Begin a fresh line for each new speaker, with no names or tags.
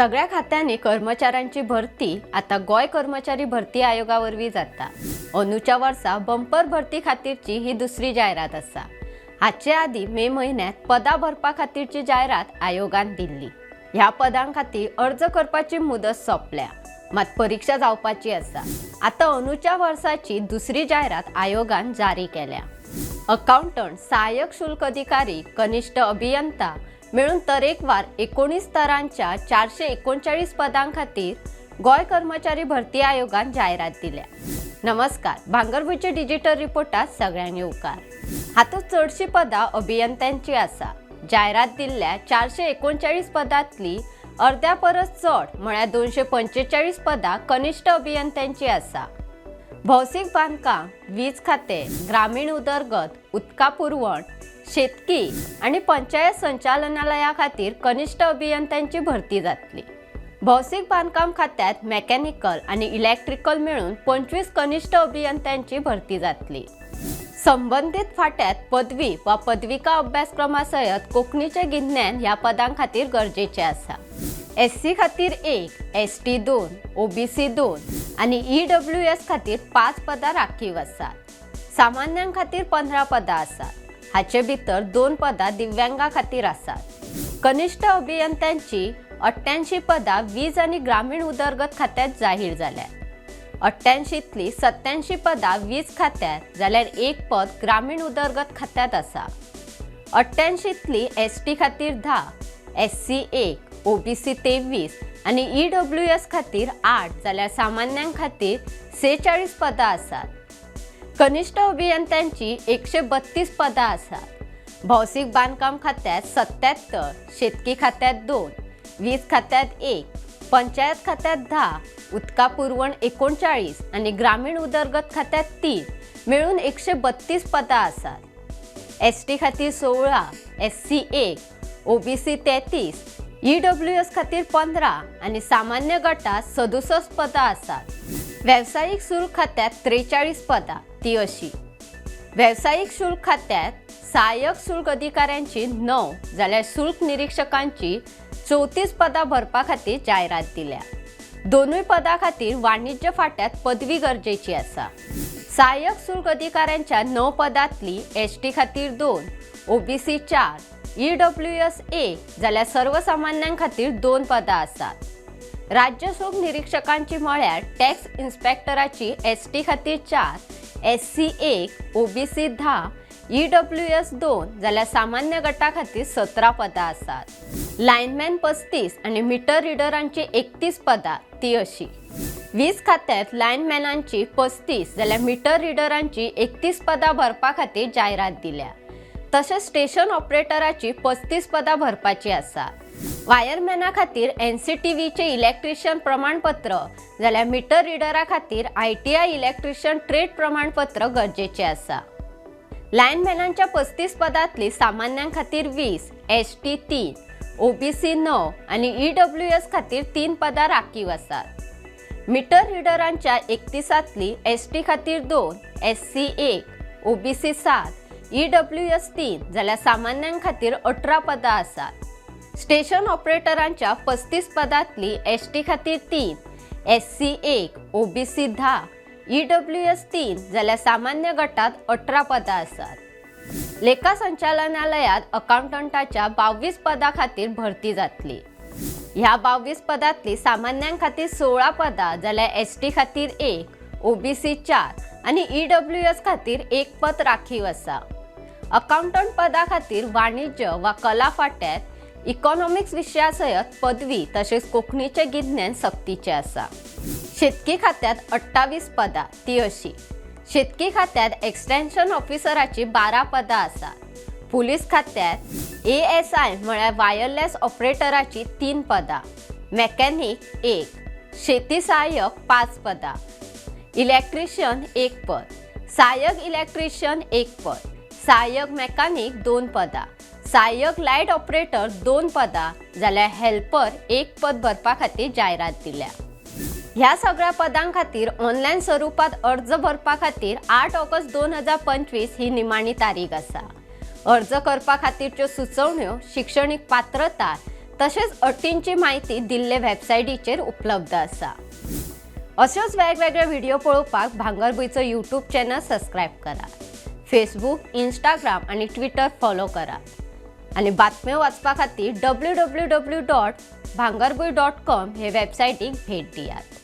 सगळ्या खात्यांनी कर्मचाऱ्यांची भरती आता गोय कर्मचारी भरती आयोगावरवी जाता अंदूच्या वर्सा बंपर भरती खातीरची ही दुसरी जायरात आसा हाचे आदी मे म्हयन्यात पदां भरपा खातीरची जायरात आयोगान दिल्ली. ह्या पदां खातीर अर्ज करपाची मुदत सोंपल्या. मात परीक्षा जावपाची आसा आतां अंदूच्या वर्साची दुसरी जायरात आयोगान जारी केल्या. अकाउंटंट सहाय्यक शुल्क अधिकारी कनिष्ठ अभियंता मिळून तरेकवार एकोणीस तरांच्या चारशे एकोणचाळीस पदां खातीर गोंय कर्मचारी भरती आयोगान जायरात दिल्या. नमस्कार भांगरभूचे डिजिटल रिपोर्टात सगळ्यांनी उकार हातूंत चडशीं पदां अभियंत्यांची आसा. जायरात दिल्ल्या चारशे एकोणचाळीस पदांतली अर्द्या परस चड म्हळ्यार दोनशे पंचेचाळीस पदां कनिष्ठ अभियंत्यांची आसा. भौशीक बांदकाम वीज खातें ग्रामीण उदरगत उदका पुरवण शेतकी आणि पंचायत संचालनालया खातीर कनिष्ठ अभियंत्यांची भरती जातली. भौशीक बांदकाम खात्यात मेकॅनिकल आणि इलेक्ट्रिकल मिळून पंचवीस कनिष्ठ अभियंत्यांची भरती जातली. संबंधित फाट्यात पदवी वा पदविका अभ्यासक्रमा सयत कोंकणीचें गिन्यान ह्या पदां खातीर गरजेचें आसा. एस सी खातीर एक एस टी दोन ओ बी सी दोन आणि ई डब्ल्यू एस खातीर पांच पदां राखीव आसात. सामान्यां खातीर पंदरा पदां आसात. हाचे भितर दोन पदां दिव्यांगा खातीर आसात कनिश्ठ अभियंत्यांची अठ्ठ्याऐंशी पदां वीज आणि ग्रामीण उदरगत खात्यात जाहीर जाल्यात अठ्ठ्याऐंशीतली सत्त्याऐंशी पदां वीज खात्यात जाल्यार एक पद ग्रामीण उदरगत खात्यात आसा अठ्ठ्याऐंशीतली एस टी खातीर धा एस सी एक ओ बी सी तेवीस आणि ई डब्ल्यू एस खातीर आठ जाल्यार सामान्यां खातीर सेचाळीस पदां आसात कनिष्ठ अभियंत्यांची एकशे बत्तीस पदां आसात. भौशीक बांदकाम खात्यात सत्याहत्तर शेतकी खात्यात दोन वीज खात्यात एक पंचायत खात्यात धा उदका पुरवण एकोणचाळीस आणि ग्रामीण उदरगत खात्यात तीन मिळून एकशे बत्तीस पदां आसात. एस टी खातीर सोळा एस सी एक ओ बी सी तेहतीस ई डब्ल्यू एस खातीर पंदरा आणि सामान्य गटात सदुसष्ट पदां आसात. वेवसायीक शुल्क खात्यात त्रेचाळीस पदां ती अशी. वेवसायीक शुल्क खात्यात सहाय्यक शुल्क अधिकाऱ्यांची णव जाल्यार शुल्क निरीक्षकांची चवतीस पदां भरपा खातीर जायरात दिल्या. दोनूय पदां खातीर वाणिज्य फाट्यात पदवी गरजेची आसा सहाय्यक शुल्क अधिकाऱ्यांच्या णव पदांतली एस टी खातीर दोन ओबीसी चार ई डब्ल्यू एस एक जाल्यार सर्वसामान्यां खातीर दोन पदां आसात राज्य शुल्क निरीक्षकांची म्हळ्यार टॅक्स इन्स्पेक्टराची एस टी खातीर चार एस सी एक ओबीसी धा ई डब्ल्यू एस दोन जाल्यार सामान्य गटा खातीर सतरा पदां आसात लायनमॅन पस्तीस आनी मिटर रिडरांची एकतीस पदां ती अशी. वीज खात्यात लायनमॅनांची पस्तीस जाल्यार मिटर रिडरांची एकतीस पदां भरपा खातीर जायरात दिल्या. तशेंच स्टेशन ऑपरेटराची पस्तीस पदां भरपाची आसा वायरमॅना खातीर एन सी टी व्हीचे इलेक्ट्रिशियन प्रमाणपत्र जाल्यार मिटर रिडरा खातीर I T I electrician trade प्रमाणपत्र गरजेचें आसा. लायनमॅनांच्या पस्तीस पदांतली सामान्यां खातीर वीस एस टी तीन ओ बी सी णव आनी ई डब्ल्यू एस खातीर तीन पदां राखीव आसात. मिटर रिडरांच्या एकतीसांतली एस टी खातीर दोन एस सी एक ओ बी सी सात ई डब्ल्यू एस तीन जाल्यार सामान्यां खातीर अठरा पदां आसात. स्टेशन ऑपरेटरांच्या पस्तीस पदांतली एस टी खातीर तीन एस सी एक ओबीसी धा ई डब्ल्यू एस तीन जाल्यार सामान्य गटात अठरा पदां आसात लेखा संचालनालयात अकाउंटंटाच्या बावीस पदां खातीर भरती जातली. ह्या बावीस पदांतली सामान्यां खातीर सोळा पदां जाल्यार एस टी खातीर एक ओबीसी चार आनी ई डब्ल्यू एस खातीर एक पद राखीव आसा अकाउंटंट पदा खातीर वाणिज्य वा कला फाट्यात इकॉनॉमिक्स विशया सयत पदवी तशेंच कोंकणीचें गिज्ञान सक्तीचें आसा शेतकी खात्यात अठ्ठावीस पदां ती अशी शेतकी खात्यात एक्सटेन्शन ऑफिसराची बारा पदां आसात पुलीस खात्यात ए एस आय म्हळ्यार वायरलेस ऑपरेटराची तीन पदां. मेकॅनिक एक. शेती सहाय्यक पांच पदां. इलेक्ट्रिशियन एक पद. सहाय्यक इलेक्ट्रिशियन एक पद. सहाय्यक मेकॅनिक दोन पदां. सहाय्यक लायट ऑपरेटर दोन पदां जाल्यार हेल्पर एक पद भरपा खातीर जायरात दिल्या. ह्या सगळ्या पदां खातीर ऑनलायन स्वरुपात अर्ज भरपा खातीर आठ ऑगस्ट दोन हजार पंचवीस ही निमाणी तारीख आसा अर्ज करपा खातीरच्यो सुचोवण्यो शिक्षणीक पात्रता तशेंच अटींची म्हायती दिल्ले वेबसायटीचेर उपलब्ध आसा अश्योच वेगवेगळे व्हिडिओ पळोवपाक भांगरभूंयचो यूट्यूब चॅनल सबस्क्रायब करा. फेसबुक इंस्टाग्राम आनी ट्विटर फॉलो करा. आनी बातम्यो वाचपा खातीर W W W dot Bhangarbhuin dot com हे वेबसायटीक भेट दियात.